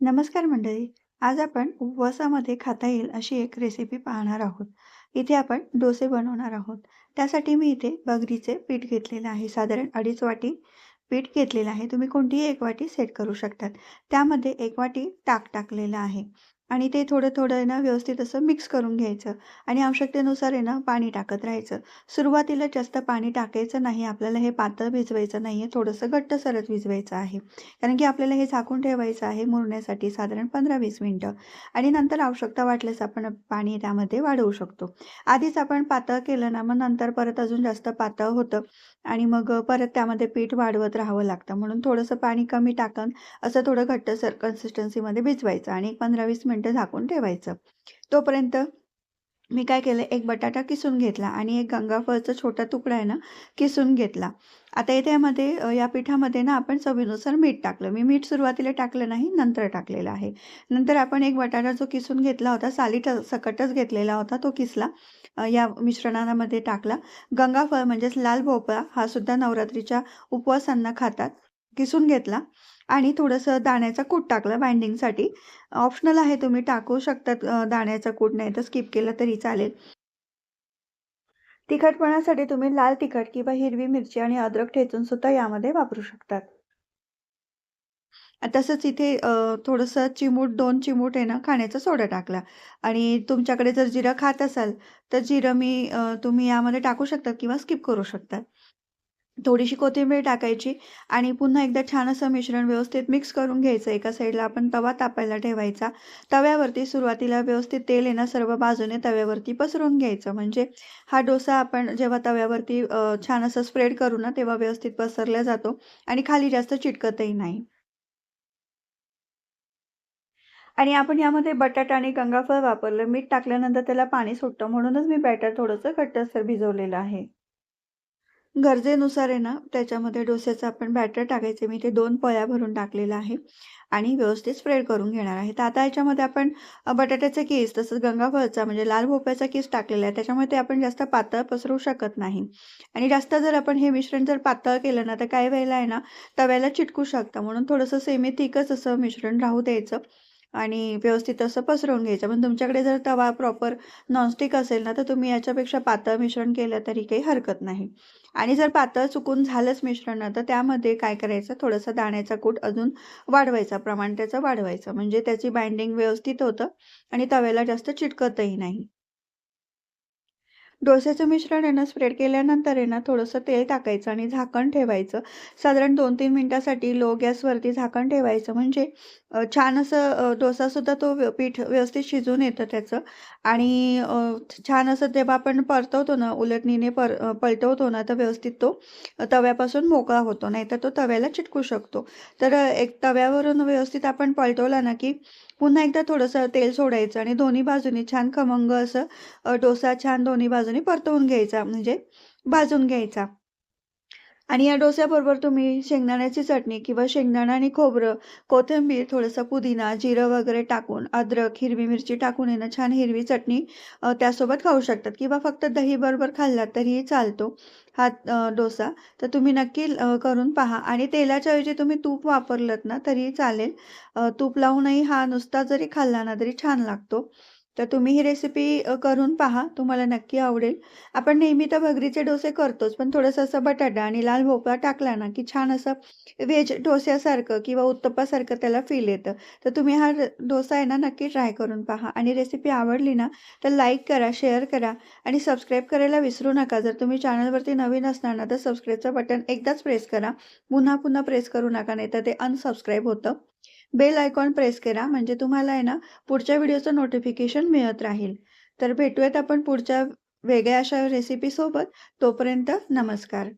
नमस्कार मंडळी. आज आपण उपवासामध्ये खाता येईल अशी एक रेसिपी पाहणार आहोत. इथे आपण डोसे बनवणार आहोत. त्यासाठी मी इथे बगरीचे पीठ घेतलेलं आहे. साधारण अडीच वाटी पीठ घेतलेलं आहे. तुम्ही कोणतीही एक वाटी सेट करू शकतात. त्यामध्ये एक वाटी ताक टाकलेलं आहे आणि ते थोडं-थोडं आहे ना व्यवस्थित असं मिक्स करून घ्यायचं आणि आवश्यकतेनुसार आहे ना पाणी टाकत राहायचं. सुरुवातीला जास्त पाणी टाकायचं नाही. आपल्याला हे पातळ भिजवायचं नाही आहे थोडंसं घट्ट सरत भिजवायचं आहे. कारण की आपल्याला हे झाकून ठेवायचं आहे मुरण्यासाठी साधारण पंधरा वीस मिनटं आणि नंतर आवश्यकता वाटल्यास आपण पाणी त्यामध्ये वाढवू शकतो. आधीच आपण पातळ केलं ना, मग नंतर परत अजून जास्त पातळ होतं आणि मग परत त्यामध्ये पीठ वाढवत राहावं लागतं. म्हणून थोडंसं पाणी कमी टाकून असं थोडं घट्टसर कन्सिस्टन्सीमध्ये भिजवायचं आणि पंधरा वीस मिनटं झाकून ठेवायचं. तोपर्यंत मी काय केलं, एक बटाटा किसून घेतला आणि एक गंगाफळचा छोटा तुकडा आहे ना, किसून घेतला. आता इथे यामध्ये या पिठामध्ये ना आपण चवीनुसार मीठ टाकलं. मी मीठ सुरुवातीला टाकलं नाही, नंतर टाकलेलं आहे. नंतर आपण एक बटाटा जो किसून घेतला होता, साली सकटच घेतलेला होता, तो किसला या मिश्रणामध्ये टाकला. गंगाफळ म्हणजेच लाल भोपळा हा सुद्धा नवरात्रीच्या उपवासांना खातात. किसून घेतला आणि थोडंसं दाण्याचा कूट टाकला बाइंडिंगसाठी. ऑप्शनल आहे, तुम्ही टाकू शकतात दाण्याचा कूट, नाही तर स्किप केलं तरी चालेल. तिखटपणासाठी तुम्ही लाल तिखट किंवा हिरवी मिरची आणि अद्रक ठेचून सुद्धा यामध्ये वापरू शकतात. तसंच इथे थोडंसं चिमूट दोन चिमूट आहे ना खाण्याचा सोडा टाकला आणि तुमच्याकडे जर जिरं खात असाल, तर जिरं मी तुम्ही यामध्ये टाकू शकता किंवा स्किप करू शकता. थोडीशी कोथिंबीर टाकायची आणि पुन्हा एकदा छान असं मिश्रण व्यवस्थित मिक्स करून घ्यायचं. एका साईडला आपण तवा तापायला ठेवायचा. तव्यावरती सुरुवातीला व्यवस्थित तेल येणं सर्व बाजूने तव्यावरती पसरून घ्यायचं. म्हणजे हा डोसा आपण जेव्हा तव्यावरती छान असं स्प्रेड करू ना, तेव्हा व्यवस्थित पसरला जातो आणि खाली जास्त चिटकतही नाही. आणि आपण यामध्ये बटाटा आणि गंगाफळ वापरलं. मीठ टाकल्यानंतर त्याला पाणी सुटतं म्हणूनच मी बॅटर थोडंसं घट्टसर भिजवलेलं आहे. गरजेनुसार आहे ना, त्याच्यामध्ये डोस्याचं आपण बॅटर टाकायचे. मी ते दोन पळ्या भरून टाकलेलं आहे आणि व्यवस्थित स्प्रेड करून घेणार आहे. तर आता याच्यामध्ये आपण बटाट्याचा केस तसंच गंगाफळचा म्हणजे लाल भोपळ्याचा केस टाकलेला आहे. त्याच्यामुळे ते आपण जास्त पातळ पसरवू शकत नाही आणि जास्त जर आपण हे मिश्रण जर पातळ केलं ना, तर काही वेळेला आहे ना, तव्याला चिटकू शकतं. म्हणून थोडंसं सेमी थिकच असं मिश्रण राहू द्यायचं आणि व्यवस्थित असं पसरवून घ्यायचं. पण तुमच्याकडे जर तवा प्रॉपर नॉनस्टिक असेल ना, तर तुम्ही याच्यापेक्षा पातळ मिश्रण केलं तरी काही हरकत नाही. आणि जर पातळ चुकून झालंच मिश्रण ना, तर त्यामध्ये काय करायचं, थोडंसं दाण्याचा कूट अजून वाढवायचा, प्रमाण त्याचं वाढवायचं. म्हणजे त्याची बाइंडिंग व्यवस्थित होतं आणि तव्याला जास्त चिटकतही नाही. डोस्याचं मिश्रण आहे ना, स्प्रेड केल्यानंतर आहे ना, थोडंसं तेल टाकायचं आणि झाकण ठेवायचं. साधारण दोन तीन मिनटासाठी लो गॅसवरती झाकण ठेवायचं. म्हणजे छान असं डोसासुद्धा तो पीठ व्यवस्थित शिजून येतं त्याचं आणि छान असं जेव्हा आपण परतवतो ना, उलटणीने पर पलटवतो ना, तर व्यवस्थित तो तव्यापासून मोकळा होतो. नाहीतर तो तव्याला चिटकू शकतो. तर एक तव्यावरून व्यवस्थित आपण पलटवला ना, की पुन्हा एकदा थोडंसं तेल सोडायचं आणि दोन्ही बाजूनी छान खमंग असं डोसा छान दोन्ही बाजूने परतवून घ्यायचा म्हणजे भाजून घ्यायचा. आणि या डोस्याबरोबर तुम्ही शेंगदाण्याची चटणी किंवा शेंगदाणा आणि खोबरं, कोथिंबीर, थोडंसं पुदिना, जिरं वगैरे टाकून, अद्रक, हिरवी मिरची टाकून येणं छान हिरवी चटणी त्यासोबत खाऊ शकतात किंवा फक्त दहीबरोबर खाल्लात तरीही चालतो हा डोसा. तर तुम्ही नक्की करून पहा आणि तेलाच्या ऐवजी तुम्ही तूप वापरलत ना तरीही चालेल. तूप लावूनही हा नुसता जरी खाल्ला ना तरी छान लागतो. तर तुम्ही ही रेसिपी करून पहा. तुम्हाला नक्की आवडेल. आपण नेहमी तर भगरीचे डोसे करतोच, पण थोडंसं असं बटाटा आणि लाल भोपळा टाकला ना, की छान असं व्हेज डोस्यासारखं किंवा उत्तप्पासारखं त्याला फील येतं. तर तुम्ही हा र डोसा आहे ना, नक्की ट्राय करून पहा आणि रेसिपी आवडली ना, तर लाईक करा, शेअर करा आणि सबस्क्राईब करायला विसरू नका. जर तुम्ही चॅनलवरती नवीन असणार ना, तर सबस्क्राईबचं बटन एकदाच प्रेस करा. पुन्हा-पुन्हा प्रेस करू नका, नाहीतर ते अनसबस्क्राईब होतं. बेल आयकॉन प्रेस करा, म्हणजे तुम्हाला आहे ना, पुढच्या व्हिडिओचं नोटिफिकेशन मिळत राहील. तर भेटूयात आपण पुढच्या वेगळ्या अशा रेसिपीसोबत. तोपर्यंत नमस्कार.